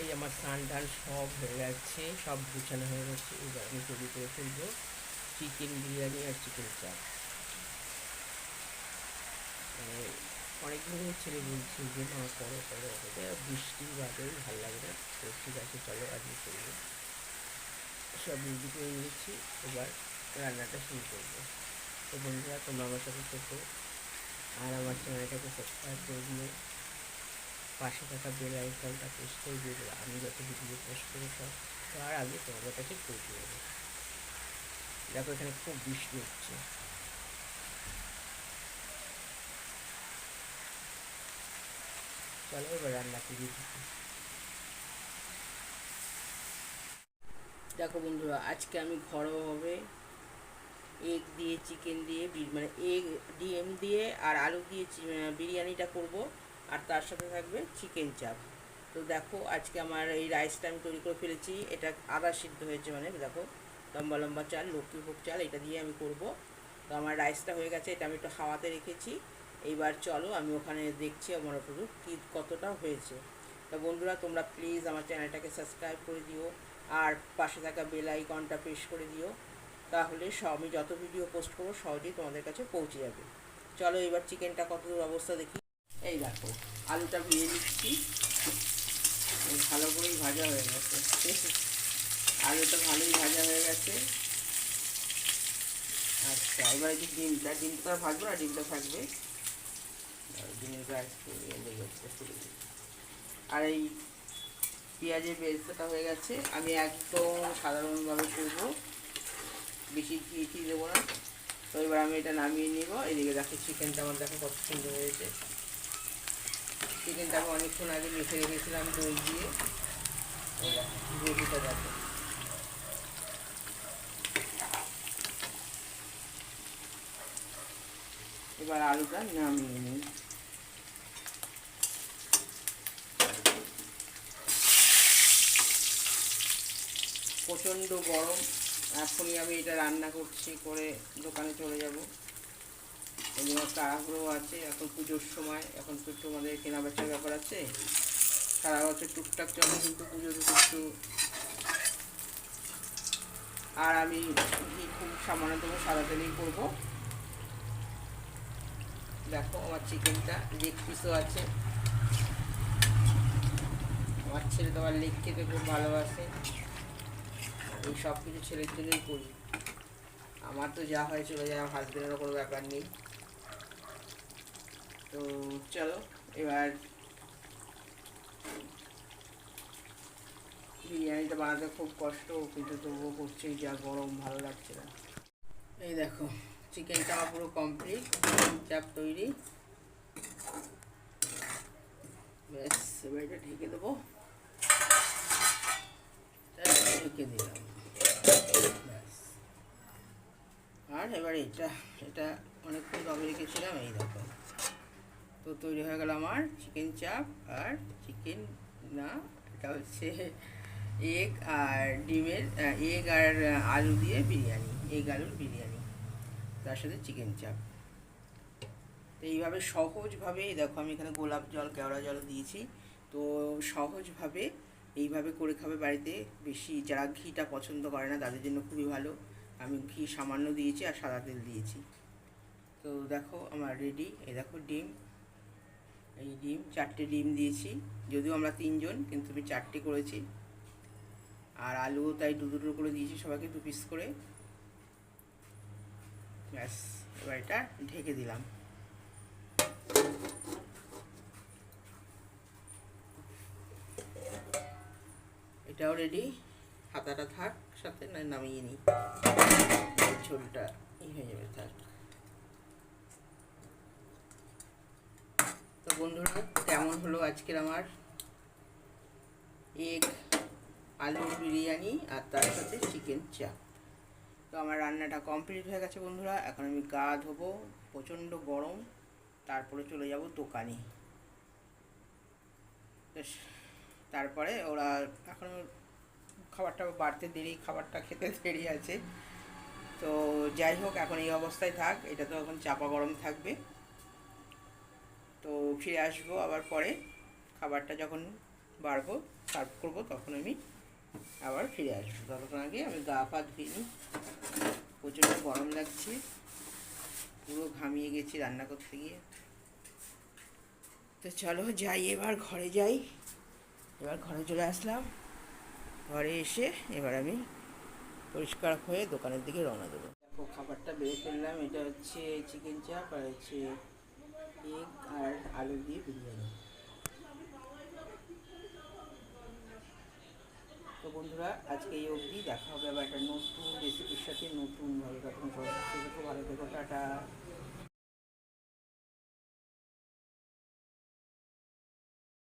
এই আমার স্নান টান সব হয়ে গেছে, সব গুছানো হয়ে গেছে। এবার আমি তৈরি করে ফেলব চিকেন বিরিয়ানি আর চিকেন চাপ। মানে ধরে ছেলে বলছি যে, মা, করো করো বৃষ্টি বাদে ভালো লাগে না। তো ঠিক আছে, চলো আজকে করব। সব রেডি করে নিয়েছি। এবার রান্নাটা শুরু করব। তো বন্ধুরা, তোমরা আমার সাথে থেকো। আর আমার চ্যানেলটাকে সাবস্ক্রাইব করে দিও। পাশে থাকা বেল আইকনটা প্রেস করে দিয়ে দেবে আমি যত ভিডিও পোস্ট করে সব তার আগে তোমাদের কাছে পৌঁছে যাবে দেখো এখানে খুব বৃষ্টি হচ্ছে। চলো এবার রান্না করে। দেখো বন্ধুরা, আজকে আমি ঘরোয়াভাবে এগ দিয়ে চিকেন দিয়ে মানে এগ ডিম দিয়ে আর আলু দিয়ে বিরিয়ানিটা করব। আর তার সাথে থাকবে চিকেন চাপ। তো দেখো, আজকে আমার এই রাইসটা আমি তৈরি করে ফেলেছি। এটা আদা সিদ্ধ হয়েছে মানে দেখো, লম্বা লম্বা চাল লক্ষ্মীভোগ চাল, এটা দিয়ে আমি করব। তো আমার রাইসটা হয়ে গেছে, এটা আমি একটু হাওয়াতে রেখেছি। এইবার চলো, আমি ওখানে দেখছি আমার পুরো কী কতটা হয়েছে। তা বন্ধুরা, তোমরা প্লিজ আমার চ্যানেলটাকে সাবস্ক্রাইব করে দিও, আর পাশে থাকা বেল আইকনটা প্রেস করে দিও। তাহলে সব আমি যত ভিডিও পোস্ট করব, সহজেই তোমাদের কাছে পৌঁছে যাবে। চলো এবার চিকেনটা কত অবস্থা দেখি। এই দেখো, আলুটা ভেজে নিচ্ছি। ভালো করেই ভাজা হয়ে গেছে। আলুটা ভালোই ভাজা হয়ে গেছে। আচ্ছা এবার এই ডিমটা ডিমটা ভাজবো না, ডিমটা থাকবে। ডিমের গাছ আর এই পেঁয়াজের বেরেস্তাটা হয়ে গেছে। আমি একদম সাধারণভাবে করব। বেশি ঘি ঘি দেবো না। তো এবার আমি এটা নামিয়ে নিব। এদিকে দেখো, চিকেনটা আমার দেখো কত সুন্দর হয়েছে। চিকেনটা আমি অনেকক্ষণ আগে মেখে রেখেছিলাম দই দিয়ে। গ্রেভিটা দেখো। এবার আলুটা নামিয়ে নিই। প্রচণ্ড গরম। এখনই আমি এটা রান্না করছি, করে দোকানে চলে যাব। এই জন্য তাড়াহুড়ো আছে, এখন পুজোর সময়, এখন তো একটু আমাদের কেনা বেচার ব্যাপার আছে। সারা বছর টুকটাক চলে কিন্তু পুজোতে একটু আর আমি ঘি খুব সামান্য দেবো, সাদা তেলেই করব। দেখো আমার চিকেনটা লেগ পিসও আছে। আমার ছেলে তো আবার লেগ খেতে খুব ভালোবাসে। এই সব কিছু ছেলের জন্যই করি। আমার তো যা হয় চলে যায়, আমার হাজবেন্ডেরও কোনো ব্যাপার নেই। তো চলো, এবার বিরিয়ানিটা বানাতে খুব কষ্ট, কিন্তু তবুও করছি, যা গরম ভালো লাগছে না। এই দেখো, চিকেনটা পুরো কমপ্লিট চাপ তৈরি। ব্যাস, এবার দেবো। ঢেকে দিলাম। আর এবার এটা এটা অনেকক্ষণ দমে রেখেছিলাম, এই দেখো। তো তৈরি হয়ে গেল আমার চিকেন চাপ আর চিকেন না, এটা হচ্ছে এগ আর ডিমের এগ আর আলু দিয়ে বিরিয়ানি এগ আলুর বিরিয়ানি, তার সাথে চিকেন চাপ তো এইভাবে সহজভাবে, দেখো আমি এখানে গোলাপ জল, কেওড়া জল দিয়েছি, তো সহজভাবে এইভাবে করে খাবে বাড়িতে। বেশি যারা ঘিটা পছন্দ করে না, তাদের জন্য খুবই ভালো। আমি ঘি সামান্য দিয়েছি আর সাদা তেল দিয়েছি। তো দেখো আমার রেডি এই দেখো ডিম। এই ডিম, চারটে ডিম দিয়েছি। যদিও আমরা তিনজন, কিন্তু আমি চারটে করেছি। আর আলুও তাই দু দুটো করে দিয়েছি সবাইকে, দু পিস করে। ব্যাস, এবার এটা ঢেকে দিলাম। এটাও রেডি হাতাটা থাক, সাথে নামিয়ে নিই। ঝোলটা ই হয়ে যাবে, থাক। বন্ধুরা, কেমন হলো আজকের আমার এগ, আলুর বিরিয়ানি আর তার সাথে চিকেন চাপ? তো আমার রান্নাটা কমপ্লিট হয়ে গেছে বন্ধুরা, এখন আমি গা ধোবো, প্রচণ্ড গরম, তারপরে চলে যাব দোকানে। তারপরে ওরা এখন খাবারটা বাড়তে দেরি, খাবারটা খেতে দেরি আছে। তো যাই হোক, এখন এই অবস্থায় থাক, এটা তো এখন চাপা গরম থাকবে। তো ফিরে আসব আবার পরে। খাবারটা যখন বাড়বো, সার্ভ করব, তখন আমি আবার ফিরে আসব। ততক্ষণ আগে আমি গা পা ধুয়ে নিই। প্রচণ্ড গরম লাগছে। পুরো ঘামিয়ে গেছি রান্না করতে গিয়ে। তো চলো যাই, এবার ঘরে যাই। এবার ঘরে চলে আসলাম। ঘরে এসে এবার আমি পরিষ্কার হয়ে দোকানের দিকে রওনা দেবো। খাবারটা বেড়ে ফেললাম। এটা হচ্ছে চিকেন চাপ আর হচ্ছে এগ আর আলু দিয়ে বিরিয়ানি তো বন্ধুরা, আজকে এই অবধি দেখা হবে আবার একটা নতুন রেসিপির সাথে, নতুন ভালো থাকুন সবাই খুব ভালো থেকো, টাটা।